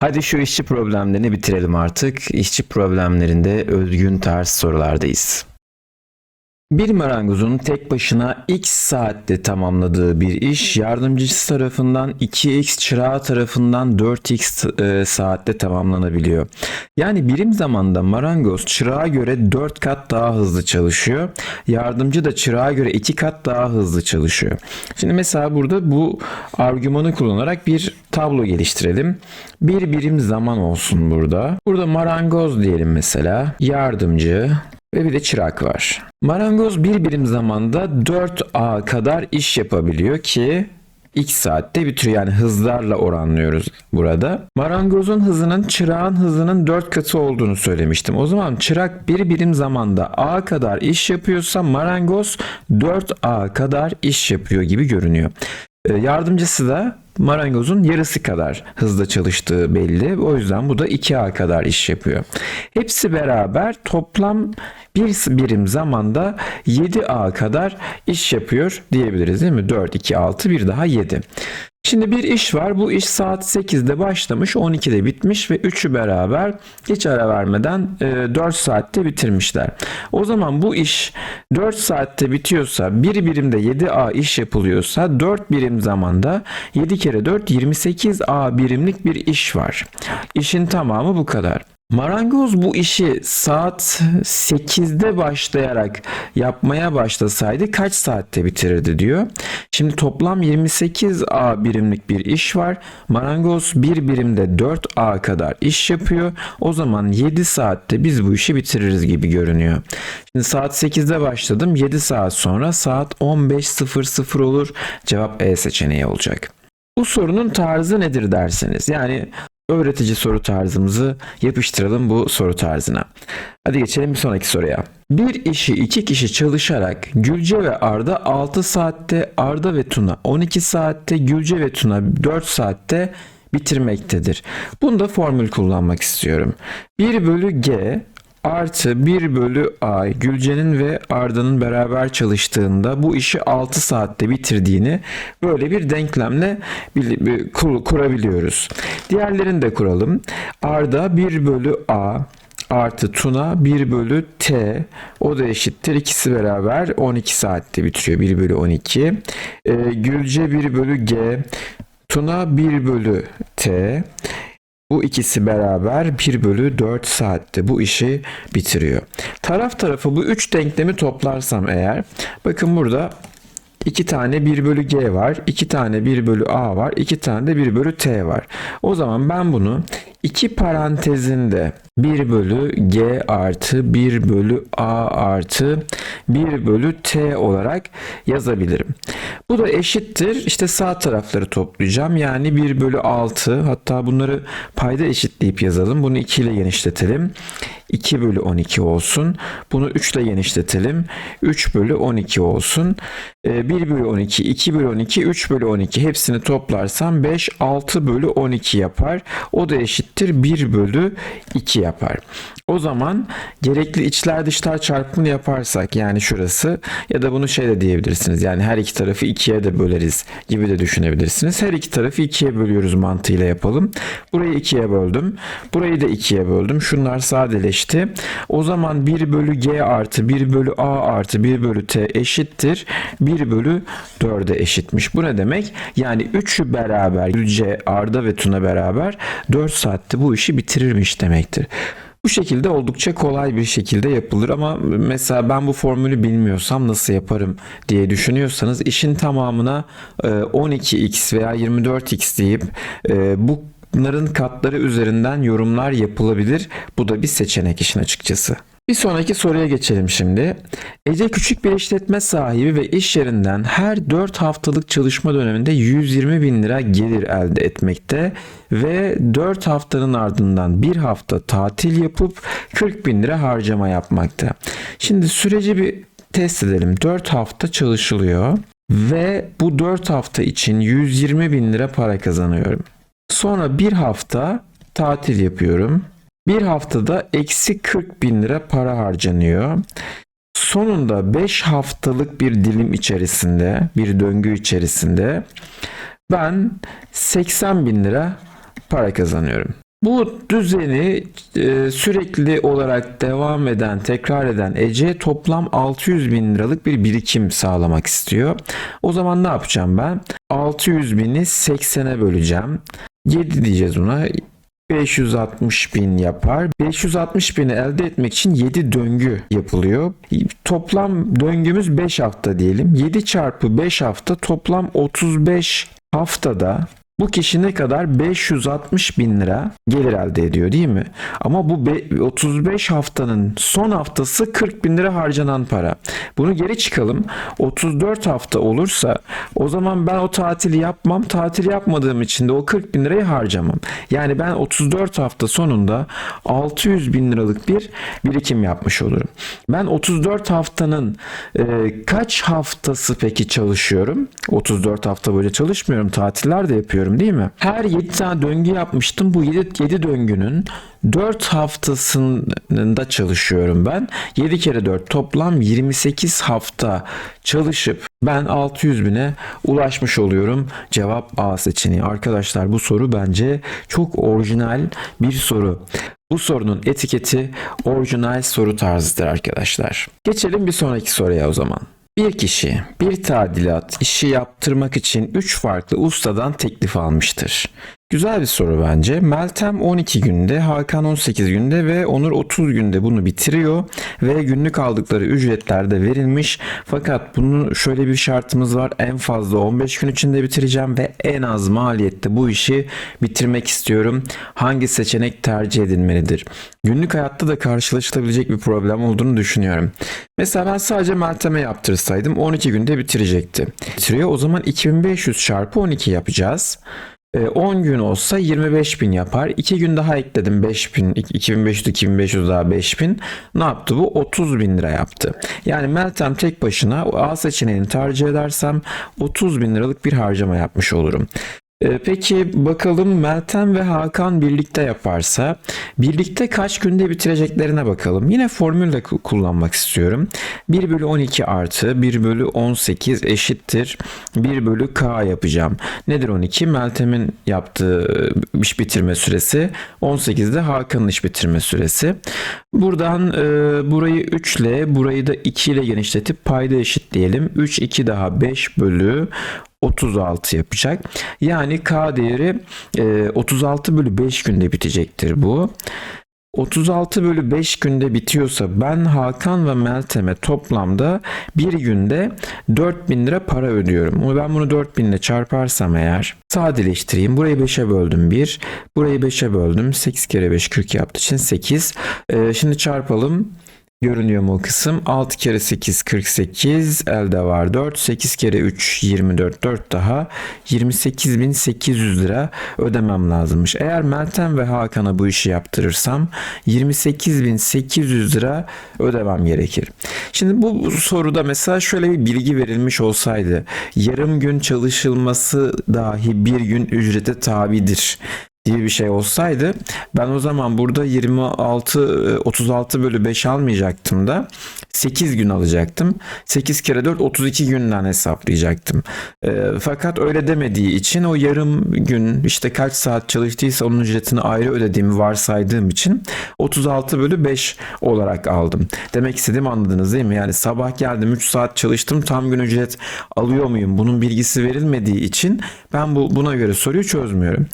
Hadi şu işçi problemlerini bitirelim artık. İşçi problemlerinde özgün tarz sorulardayız. Bir marangozun tek başına x saatte tamamladığı bir iş yardımcısı tarafından 2x çırağı tarafından 4x e, saatte tamamlanabiliyor. Yani birim zamanda marangoz çırağa göre 4 kat daha hızlı çalışıyor. Yardımcı da çırağa göre 2 kat daha hızlı çalışıyor. Şimdi mesela burada bu argümanı kullanarak bir tablo geliştirelim. Bir birim zaman olsun burada. Burada marangoz diyelim mesela. Yardımcı ve bir de çırak var. Marangoz bir birim zamanda 4A kadar iş yapabiliyor ki x saatte bitiriyor. Yani hızlarla oranlıyoruz burada. Marangozun hızının çırağın hızının 4 katı olduğunu söylemiştim. O zaman çırak bir birim zamanda A kadar iş yapıyorsa marangoz 4A kadar iş yapıyor gibi görünüyor. Ee, Yardımcısı da marangozun yarısı kadar hızlı çalıştığı belli. O yüzden bu da 2A kadar iş yapıyor. Hepsi beraber toplam bir birim zamanda 7A kadar iş yapıyor diyebiliriz değil mi? 4, 2, 6 bir daha 7. Şimdi bir iş var. Bu iş saat 8'de başlamış, 12'de bitmiş ve üçü beraber hiç ara vermeden e, 4 saatte bitirmişler. O zaman bu iş 4 saatte bitiyorsa, bir birimde 7A iş yapılıyorsa 4 birim zamanda 7 kere 4 28A birimlik bir iş var. İşin tamamı bu kadar. Marangoz bu işi saat 8'de başlayarak yapmaya başlasaydı kaç saatte bitirirdi diyor. Şimdi toplam 28A birimlik bir iş var. Marangoz bir birimde 4A kadar iş yapıyor. O zaman 7 saatte biz bu işi bitiririz gibi görünüyor. Şimdi saat 8'de başladım. 7 saat sonra saat 15.00 olur. Cevap E seçeneği olacak. Bu sorunun tarzı nedir derseniz. Yani öğretici soru tarzımızı yapıştıralım bu soru tarzına. Hadi geçelim bir sonraki soruya. Bir işi iki kişi çalışarak Gülce ve Arda 6 saatte, Arda ve Tuna 12 saatte, Gülce ve Tuna 4 saatte bitirmektedir. Bunda formül kullanmak istiyorum. 1 bölü G artı 1 bölü A Gülce'nin ve Arda'nın beraber çalıştığında bu işi 6 saatte bitirdiğini böyle bir denklemle kurabiliyoruz. Diğerlerini de kuralım. Arda 1 bölü A artı Tuna 1 bölü T o da eşittir. İkisi beraber 12 saatte bitiriyor. 1 bölü 12. Ee, Gülce 1 bölü G Tuna 1 bölü T bu ikisi beraber 1 bölü 4 saatte bu işi bitiriyor. Taraf tarafa bu 3 denklemi toplarsam eğer bakın burada 2 tane 1 bölü G var. 2 tane 1 bölü A var. 2 tane de 1 bölü T var. O zaman ben bunu iki parantezinde 1 bölü G artı 1 bölü A artı 1 bölü T olarak yazabilirim. Bu da eşittir. İşte sağ tarafları toplayacağım. Yani 1 bölü 6 hatta bunları payda eşitleyip yazalım. Bunu 2 ile genişletelim. 2 bölü 12 olsun. Bunu 3 ile genişletelim. 3 bölü 12 olsun. 1 bölü 12, 2 bölü 12, 3 bölü 12 hepsini toplarsam 5, 6 bölü 12 yapar. O da eşittir 1 bölü 2 yapar. O zaman gerekli içler dışlar çarpımını yaparsak yani şurası ya da bunu şey de diyebilirsiniz. Yani her iki tarafı ikiye de böleriz gibi de düşünebilirsiniz. Her iki tarafı ikiye bölüyoruz mantığıyla yapalım. Burayı ikiye böldüm. Burayı da ikiye böldüm. Şunlar sadeleşti. O zaman 1 bölü G artı 1 bölü A artı 1 bölü T eşittir. 1 bölü 4'e eşitmiş. Bu ne demek? Yani üçü beraber Gülce, Arda ve Tuna beraber 4 saatte bu işi bitirirmiş demektir. Bu şekilde oldukça kolay bir şekilde yapılır ama mesela ben bu formülü bilmiyorsam nasıl yaparım diye düşünüyorsanız işin tamamına e, 12x veya 24x deyip e, bunların katları üzerinden yorumlar yapılabilir. Bu da bir seçenek işin açıkçası. Bir sonraki soruya geçelim şimdi. Ece küçük bir işletme sahibi ve iş yerinden her 4 haftalık çalışma döneminde 120 bin lira gelir elde etmekte ve 4 haftanın ardından bir hafta tatil yapıp 40 bin lira harcama yapmakta. Şimdi süreci bir test edelim. 4 hafta çalışılıyor ve bu 4 hafta için 120 bin lira para kazanıyorum. Sonra bir hafta tatil yapıyorum. Bir haftada eksi 40 bin lira para harcanıyor. Sonunda 5 haftalık bir dilim içerisinde, bir döngü içerisinde ben 80 bin lira para kazanıyorum. Bu düzeni e, sürekli olarak devam eden, tekrar eden Ece toplam 600 bin liralık bir birikim sağlamak istiyor. O zaman ne yapacağım ben? 600 bini 80'e böleceğim. 7 diyeceğiz ona. 560 bin yapar. 560 bini elde etmek için 7 döngü yapılıyor. Toplam döngümüz 5 hafta diyelim. 7 çarpı 5 hafta toplam 35 haftada bu kişi ne kadar 560 bin lira gelir elde ediyor değil mi? Ama bu be- 35 haftanın son haftası 40 bin lira harcanan para. Bunu geri çıkalım. 34 hafta olursa o zaman ben o tatili yapmam. Tatil yapmadığım için de o 40 bin lirayı harcamam. Yani ben 34 hafta sonunda 600 bin liralık bir birikim yapmış olurum. Ben 34 haftanın e, kaç haftası peki çalışıyorum? 34 hafta böyle çalışmıyorum. Tatiller de yapıyorum değil mi? Her 7 tane döngü yapmıştım. Bu 7, 7 döngünün 4 haftasında çalışıyorum ben. 7 kere 4 toplam 28 hafta çalışıp ben 600 bine ulaşmış oluyorum. Cevap A seçeneği. Arkadaşlar bu soru bence çok orijinal bir soru. Bu sorunun etiketi orijinal soru tarzıdır arkadaşlar. Geçelim bir sonraki soruya o zaman. Bir kişi bir tadilat işi yaptırmak için 3 farklı ustadan teklif almıştır. Güzel bir soru bence. Meltem 12 günde, Hakan 18 günde ve Onur 30 günde bunu bitiriyor ve günlük aldıkları ücretler de verilmiş. Fakat bunun şöyle bir şartımız var. En fazla 15 gün içinde bitireceğim ve en az maliyette bu işi bitirmek istiyorum. Hangi seçenek tercih edilmelidir? Günlük hayatta da karşılaşılabilecek bir problem olduğunu düşünüyorum. Mesela ben sadece Meltem'e yaptırsaydım 12 günde bitirecekti. Bitiriyor. O zaman 2500 çarpı 12 yapacağız. E, 10 gün olsa 25 bin yapar. 2 gün daha ekledim 5 bin. 2500 2500 daha 5 bin. Ne yaptı bu? 30 bin lira yaptı. Yani Meltem tek başına A seçeneğini tercih edersem 30 bin liralık bir harcama yapmış olurum. E, Peki bakalım Meltem ve Hakan birlikte yaparsa birlikte kaç günde bitireceklerine bakalım. Yine formülle ku- kullanmak istiyorum. 1 bölü 12 artı 1 bölü 18 eşittir 1 bölü K yapacağım. Nedir 12? Meltem'in yaptığı iş bitirme süresi 18 de Hakan'ın iş bitirme süresi. Buradan e, burayı 3 ile burayı da 2 ile genişletip payda eşitleyelim. 3 2 daha 5 bölü 36 yapacak. Yani K değeri e, 36 bölü 5 günde bitecektir bu. 36 bölü 5 günde bitiyorsa ben Hakan ve Meltem'e toplamda bir günde 4000 lira para ödüyorum. Ben bunu 4000 ile çarparsam eğer sadeleştireyim. Burayı 5'e böldüm 1. Burayı 5'e böldüm. 8 kere 5 40 yaptığı için 8. Ee, şimdi çarpalım. Görünüyor mu o kısım? 6 kere 8 48 elde var 4 8 kere 3 24 4 daha 28.800 lira ödemem lazımmış. Eğer Meltem ve Hakan'a bu işi yaptırırsam 28.800 lira ödemem gerekir. Şimdi bu soruda mesela şöyle bir bilgi verilmiş olsaydı yarım gün çalışılması dahi bir gün ücrete tabidir gibi bir şey olsaydı ben o zaman burada 26 e, 36 bölü 5 almayacaktım da 8 gün alacaktım. 8 kere 4 32 günden hesaplayacaktım. E, fakat öyle demediği için o yarım gün işte kaç saat çalıştıysa onun ücretini ayrı ödediğimi varsaydığım için 36 bölü 5 olarak aldım. Demek istediğimi anladınız değil mi? Yani sabah geldim 3 saat çalıştım tam gün ücret alıyor muyum? Bunun bilgisi verilmediği için ben bu buna göre soruyu çözmüyorum.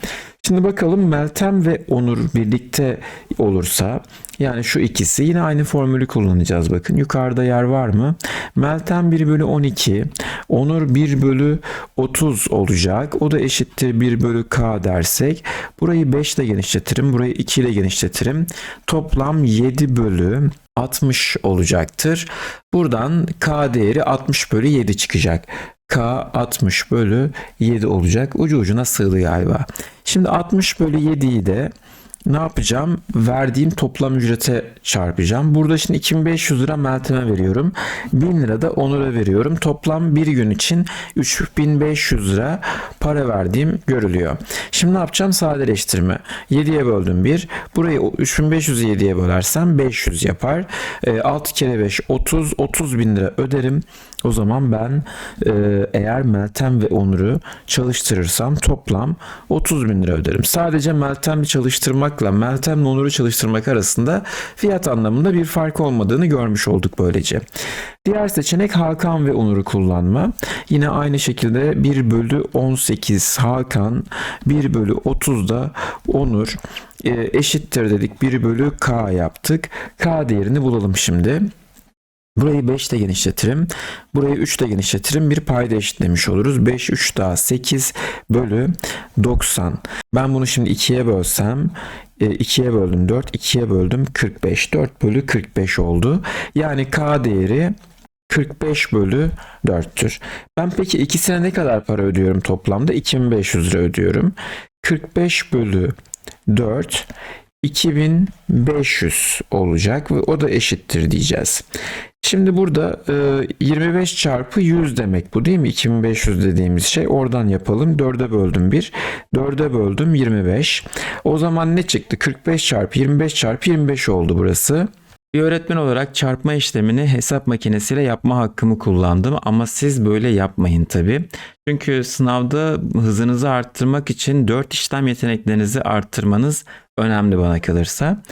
Şimdi bakalım Meltem ve Onur birlikte olursa yani şu ikisi yine aynı formülü kullanacağız bakın. Yukarıda yer var mı? Meltem 1 bölü 12, Onur 1 bölü 30 olacak. O da eşittir 1 bölü K dersek. Burayı 5 ile genişletirim. Burayı 2 ile genişletirim. Toplam 7 bölü 60 olacaktır. Buradan K değeri 60 bölü 7 çıkacak. K 60 bölü 7 olacak. Ucu ucuna sığdı galiba. Şimdi 60 bölü 7'yi de ne yapacağım? Verdiğim toplam ücrete çarpacağım. Burada şimdi 2500 lira Meltem'e veriyorum. 1000 lira da Onur'a veriyorum. Toplam bir gün için 3500 lira para verdiğim görülüyor. Şimdi ne yapacağım? Sadeleştirme. 7'ye böldüm 1. Burayı 3500'ü 7'ye bölersem 500 yapar. E, 6 kere 5 30. 30 bin lira öderim. O zaman ben e, eğer Meltem ve Onur'u çalıştırırsam toplam 30 bin lira öderim. Sadece Meltem'i çalıştırmakla Meltem'le Onur'u çalıştırmak arasında fiyat anlamında bir fark olmadığını görmüş olduk böylece. Diğer seçenek Hakan ve Onur'u kullanma. Yine aynı şekilde 1 bölü 18 Hakan 1 bölü 30 da Onur e, eşittir dedik 1 bölü K yaptık. K değerini bulalım şimdi. Burayı 5 ile genişletirim. Burayı 3 ile genişletirim. Bir payda eşitlemiş oluruz. 5, 3 daha 8 bölü 90. Ben bunu şimdi 2'ye bölsem 2'ye böldüm 4, 2'ye böldüm 45. 4 bölü 45 oldu. Yani K değeri 45 bölü 4'tür. Ben peki ikisine ne kadar para ödüyorum toplamda? 2500 lira ödüyorum. 45 bölü 4 2500 olacak ve o da eşittir diyeceğiz. Şimdi burada e, 25 çarpı 100 demek bu değil mi? 2500 dediğimiz şey. Oradan yapalım. 4'e böldüm 1. 4'e böldüm 25. O zaman ne çıktı? 45 çarpı 25 çarpı 25 oldu burası. Bir öğretmen olarak çarpma işlemini hesap makinesiyle yapma hakkımı kullandım ama siz böyle yapmayın tabi. Çünkü sınavda hızınızı arttırmak için 4 işlem yeteneklerinizi arttırmanız önemli bana kalırsa.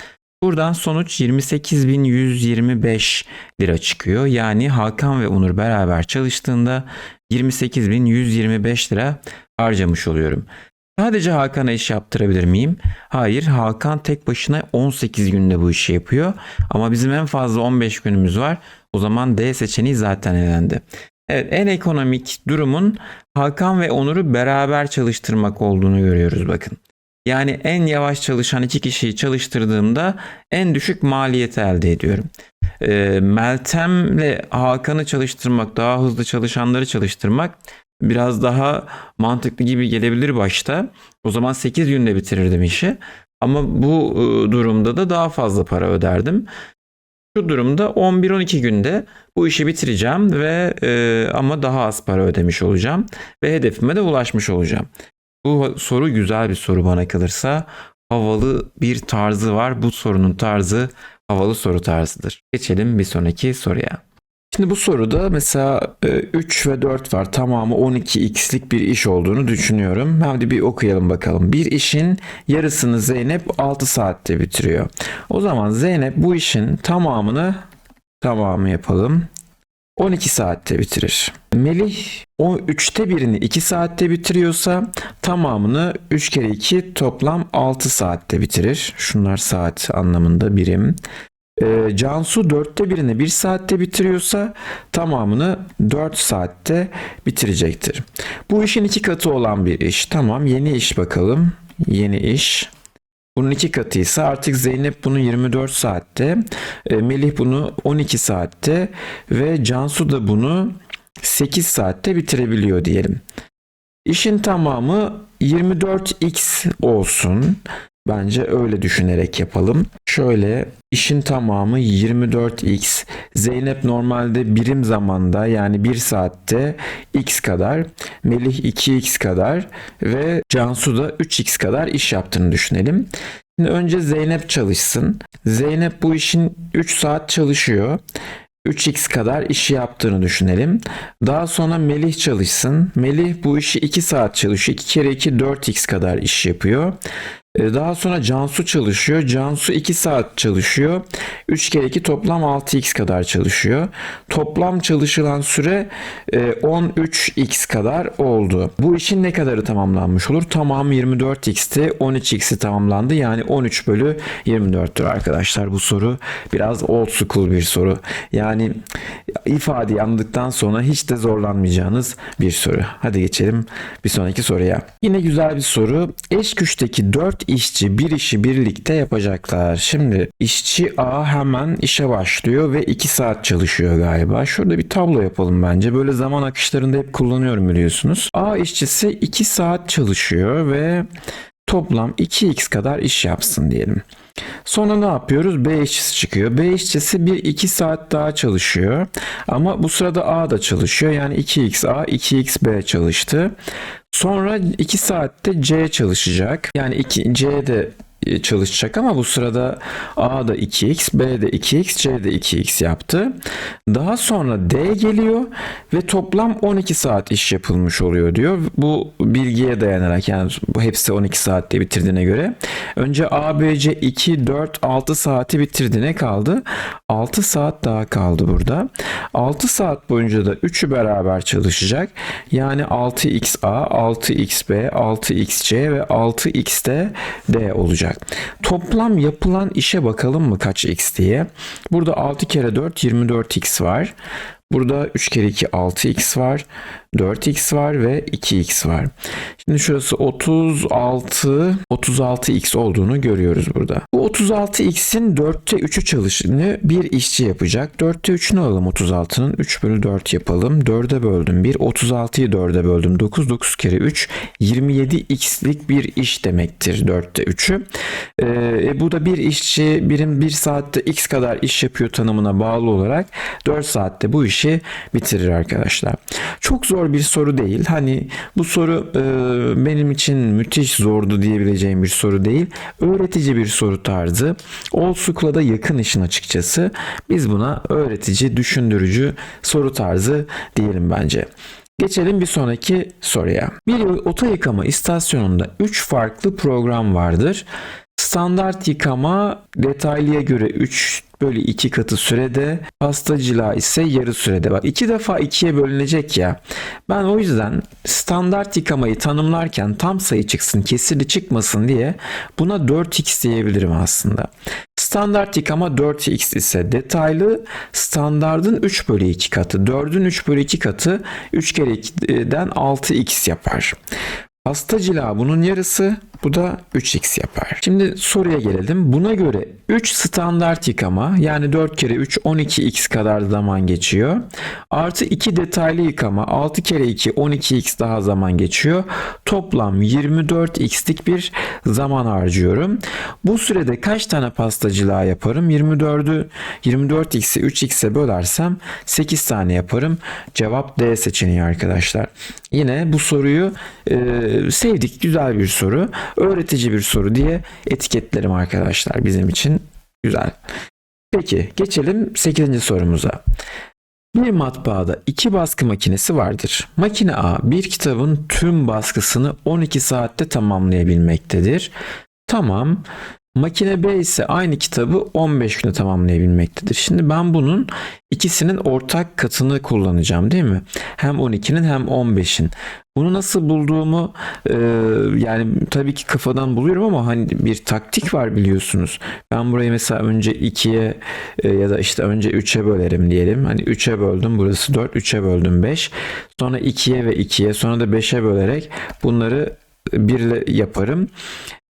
Buradan sonuç 28.125 lira çıkıyor. Yani Hakan ve Onur beraber çalıştığında 28.125 lira harcamış oluyorum. Sadece Hakan'a iş yaptırabilir miyim? Hayır, Hakan tek başına 18 günde bu işi yapıyor. Ama bizim en fazla 15 günümüz var. O zaman D seçeneği zaten elendi. Evet, en ekonomik durumun Hakan ve Onur'u beraber çalıştırmak olduğunu görüyoruz bakın. Yani en yavaş çalışan iki kişiyi çalıştırdığımda en düşük maliyeti elde ediyorum. E, Meltem'le Hakan'ı çalıştırmak, daha hızlı çalışanları çalıştırmak biraz daha mantıklı gibi gelebilir başta. O zaman 8 günde bitirirdim işi. Ama bu e, durumda da daha fazla para öderdim. Şu durumda 11-12 günde bu işi bitireceğim ve e, ama daha az para ödemiş olacağım ve hedefime de ulaşmış olacağım. Bu soru güzel bir soru bana kalırsa. Havalı bir tarzı var. Bu sorunun tarzı havalı soru tarzıdır. Geçelim bir sonraki soruya. Şimdi bu soruda mesela 3 ve 4 var. Tamamı 12x'lik bir iş olduğunu düşünüyorum. Hadi bir okuyalım bakalım. Bir işin yarısını Zeynep 6 saatte bitiriyor. O zaman Zeynep bu işin tamamını tamamı yapalım. 12 saatte bitirir. Melih o 3'te birini 2 saatte bitiriyorsa tamamını 3 kere 2 toplam 6 saatte bitirir. Şunlar saat anlamında birim. E, Cansu dörtte birini bir saatte bitiriyorsa tamamını 4 saatte bitirecektir. Bu işin iki katı olan bir iş. Tamam yeni iş bakalım. Yeni iş. Bunun iki katıysa artık Zeynep bunu 24 saatte, e, Melih bunu 12 saatte ve Cansu da bunu 8 saatte bitirebiliyor diyelim. İşin tamamı 24x olsun. Bence öyle düşünerek yapalım. Şöyle işin tamamı 24x. Zeynep normalde birim zamanda yani 1 saatte x kadar. Melih 2x kadar ve Cansu da 3x kadar iş yaptığını düşünelim. Şimdi önce Zeynep çalışsın. Zeynep bu işin 3 saat çalışıyor. 3x kadar işi yaptığını düşünelim. Daha sonra Melih çalışsın. Melih bu işi 2 saat çalışıyor. 2 kere 2 4x kadar iş yapıyor. Ee, daha sonra Cansu çalışıyor. Cansu 2 saat çalışıyor. 3 kere 2 toplam 6x kadar çalışıyor. Toplam çalışılan süre 13x e, kadar oldu. Bu işin ne kadarı tamamlanmış olur? Tamamı 24x'ti. 13x'i tamamlandı. Yani 13 bölü 24'tür arkadaşlar. Bu soru biraz old school bir soru. Yani ifadeyi anladıktan sonra hiç de zorlanmayacağınız bir soru. Hadi geçelim bir sonraki soruya. Yine güzel bir soru. Eş güçteki 4 işçi bir işi birlikte yapacaklar. Şimdi işçi A hemen işe başlıyor ve 2 saat çalışıyor galiba. Şurada bir tablo yapalım bence. Böyle zaman akışlarında hep kullanıyorum biliyorsunuz. A işçisi 2 saat çalışıyor ve toplam 2x kadar iş yapsın diyelim. Sonra ne yapıyoruz? B işçisi çıkıyor. B işçisi 1-2 saat daha çalışıyor. Ama bu sırada A da çalışıyor. Yani 2xA, 2xB çalıştı. Sonra 2 saatte C çalışacak. Yani 2, C de e, çalışacak ama bu sırada A da 2x, B de 2x, C de 2x yaptı. Daha sonra D geliyor ve toplam 12 saat iş yapılmış oluyor diyor. Bu bilgiye dayanarak yani bu hepsi 12 saatte bitirdiğine göre. Önce A, B, C 2, 4, 6 saati bitirdi. Ne kaldı? 6 saat daha kaldı burada. 6 saat boyunca da üçü beraber çalışacak. Yani 6XA, 6XB, 6XC ve 6XD D olacak. Toplam yapılan işe bakalım mı kaç x diye. Burada 6 kere 4 24x var. Burada 3 kere 2 6x var. 4x var ve 2x var. Şimdi şurası 36 36x olduğunu görüyoruz burada. Bu 36x'in 4'te 3'ü çalışını bir işçi yapacak. 4'te 3'ünü alalım 36'nın. 3 bölü 4 yapalım. 4'e böldüm 1. 36'yı 4'e böldüm. 9 9 kere 3 27x'lik bir iş demektir 4'te 3'ü. Ee, bu da bir işçi birim 1 saatte x kadar iş yapıyor tanımına bağlı olarak 4 saatte bu işi bitirir arkadaşlar. Çok zor bir soru değil. Hani bu soru e, benim için müthiş zordu diyebileceğim bir soru değil. Öğretici bir soru tarzı. Olsukla da yakın işin açıkçası. Biz buna öğretici, düşündürücü soru tarzı diyelim bence. Geçelim bir sonraki soruya. Bir oto yıkama istasyonunda 3 farklı program vardır. Standart yıkama detaylıya göre 3 bölü 2 katı sürede, pastacılığa ise yarı sürede. Bak iki defa ikiye bölünecek ya. Ben o yüzden standart yıkamayı tanımlarken tam sayı çıksın, kesirli çıkmasın diye buna 4x diyebilirim aslında. Standart yıkama 4x ise detaylı standardın 3 bölü 2 katı. 4'ün 3 bölü 2 katı 3 kere 2'den 6x yapar. Pastacılığa bunun yarısı bu da 3x yapar. Şimdi soruya gelelim. Buna göre 3 standart yıkama yani 4 kere 3 12x kadar zaman geçiyor. Artı 2 detaylı yıkama 6 kere 2 12x daha zaman geçiyor. Toplam 24x'lik bir zaman harcıyorum. Bu sürede kaç tane pastacılığa yaparım? 24'ü 24x'i 3x'e bölersem 8 tane yaparım. Cevap D seçeneği arkadaşlar. Yine bu soruyu e, sevdik. Güzel bir soru öğretici bir soru diye etiketlerim arkadaşlar bizim için güzel. Peki geçelim 8. sorumuza. Bir matbaada iki baskı makinesi vardır. Makine A bir kitabın tüm baskısını 12 saatte tamamlayabilmektedir. Tamam. Makine B ise aynı kitabı 15 günde tamamlayabilmektedir. Şimdi ben bunun ikisinin ortak katını kullanacağım değil mi? Hem 12'nin hem 15'in. Bunu nasıl bulduğumu e, yani tabii ki kafadan buluyorum ama hani bir taktik var biliyorsunuz. Ben burayı mesela önce 2'ye e, ya da işte önce 3'e bölerim diyelim. Hani 3'e böldüm burası 4, 3'e böldüm 5. Sonra 2'ye ve 2'ye sonra da 5'e bölerek bunları birle yaparım.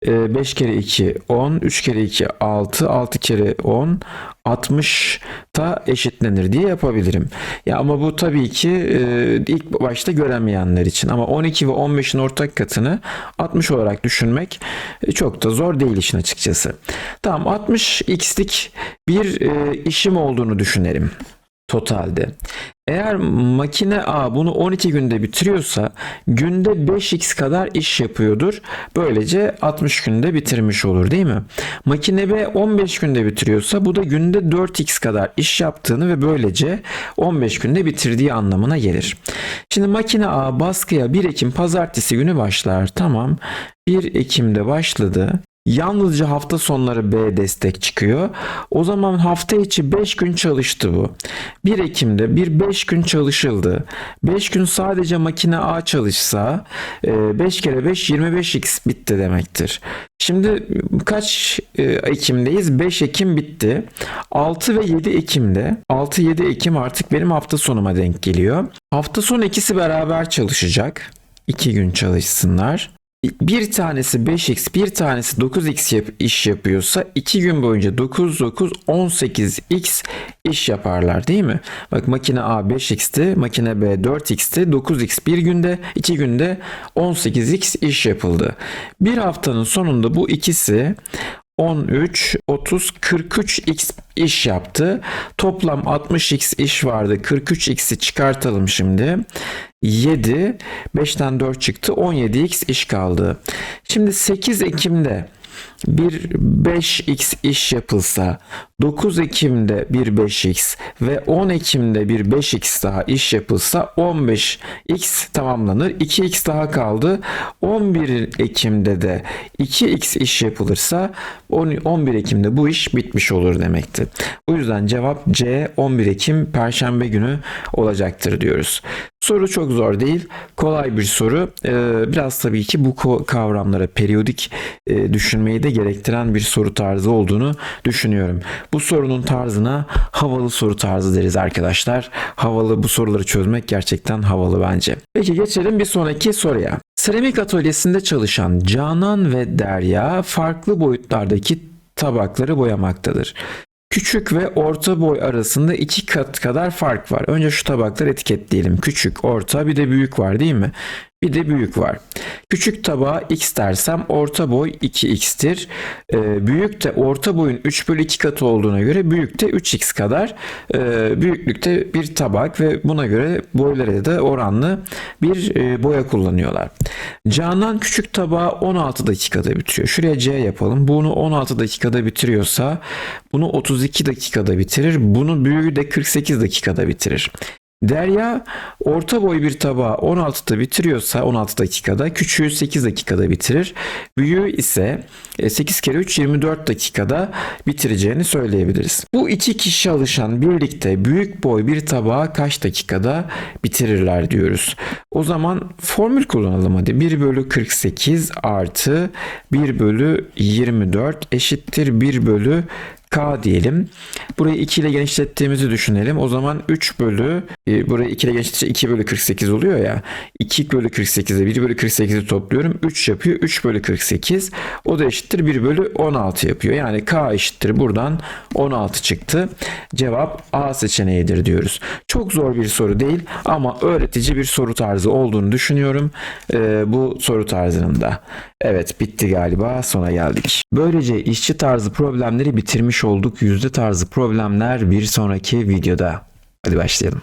5 kere 2 10, 3 kere 2 6, 6 kere 10 60 ta eşitlenir diye yapabilirim. Ya ama bu tabii ki e, ilk başta göremeyenler için ama 12 ve 15'in ortak katını 60 olarak düşünmek e, çok da zor değil işin açıkçası. Tamam 60 x'lik bir e, işim olduğunu düşünelim totalde. Eğer makine A bunu 12 günde bitiriyorsa günde 5x kadar iş yapıyordur. Böylece 60 günde bitirmiş olur değil mi? Makine B 15 günde bitiriyorsa bu da günde 4x kadar iş yaptığını ve böylece 15 günde bitirdiği anlamına gelir. Şimdi makine A baskıya 1 Ekim pazartesi günü başlar. Tamam. 1 Ekim'de başladı. Yalnızca hafta sonları B destek çıkıyor. O zaman hafta içi 5 gün çalıştı bu. 1 Ekim'de bir 5 gün çalışıldı. 5 gün sadece makine A çalışsa 5 kere 5 25x bitti demektir. Şimdi kaç e, Ekim'deyiz? 5 Ekim bitti. 6 ve 7 Ekim'de 6-7 Ekim artık benim hafta sonuma denk geliyor. Hafta sonu ikisi beraber çalışacak. 2 gün çalışsınlar bir tanesi 5x bir tanesi 9x yap, iş yapıyorsa 2 gün boyunca 9 9 18x iş yaparlar değil mi? Bak makine A 5x'ti makine B 4x'ti 9x bir günde 2 günde 18x iş yapıldı. Bir haftanın sonunda bu ikisi 13, 30, 43x iş yaptı. Toplam 60x iş vardı. 43x'i çıkartalım şimdi. 7, 5'ten 4 çıktı. 17x iş kaldı. Şimdi 8 Ekim'de bir 5x iş yapılsa 9 Ekim'de bir 5x ve 10 Ekim'de bir 5x daha iş yapılsa 15x tamamlanır. 2x daha kaldı. 11 Ekim'de de 2x iş yapılırsa 10 11 Ekim'de bu iş bitmiş olur demekti. O yüzden cevap C 11 Ekim Perşembe günü olacaktır diyoruz. Soru çok zor değil. Kolay bir soru. Ee, biraz tabii ki bu kavramlara periyodik e, düşünmeyi de gerektiren bir soru tarzı olduğunu düşünüyorum. Bu sorunun tarzına havalı soru tarzı deriz arkadaşlar. Havalı bu soruları çözmek gerçekten havalı bence. Peki geçelim bir sonraki soruya. Seramik atölyesinde çalışan Canan ve Derya farklı boyutlardaki tabakları boyamaktadır. Küçük ve orta boy arasında iki kat kadar fark var. Önce şu tabakları etiketleyelim. Küçük, orta bir de büyük var değil mi? Bir de büyük var. Küçük tabağa x dersem orta boy 2x'tir. Ee, büyük de orta boyun 3 bölü 2 katı olduğuna göre büyük de 3x kadar e, büyüklükte bir tabak ve buna göre boyları da oranlı bir e, boya kullanıyorlar. Canan küçük tabağı 16 dakikada bitiriyor. Şuraya C yapalım. Bunu 16 dakikada bitiriyorsa bunu 32 dakikada bitirir. Bunu büyüğü de 48 dakikada bitirir. Derya orta boy bir tabağı 16'da bitiriyorsa 16 dakikada küçüğü 8 dakikada bitirir. Büyüğü ise e, 8 kere 3 24 dakikada bitireceğini söyleyebiliriz. Bu iki kişi çalışan birlikte büyük boy bir tabağı kaç dakikada bitirirler diyoruz. O zaman formül kullanalım hadi. 1 bölü 48 artı 1 bölü 24 eşittir 1 bölü K diyelim. Burayı 2 ile genişlettiğimizi düşünelim. O zaman 3 bölü e, burayı 2 ile genişletince 2 bölü 48 oluyor ya. 2 bölü 48'e 1 bölü 48'i topluyorum. 3 yapıyor. 3 bölü 48. O da eşittir 1 bölü 16 yapıyor. Yani K eşittir buradan 16 çıktı. Cevap A seçeneğidir diyoruz. Çok zor bir soru değil ama öğretici bir soru tarzı olduğunu düşünüyorum. e, bu soru tarzının da. Evet bitti galiba sona geldik. Böylece işçi tarzı problemleri bitirmiş olduk. Yüzde tarzı problemler bir sonraki videoda. Hadi başlayalım.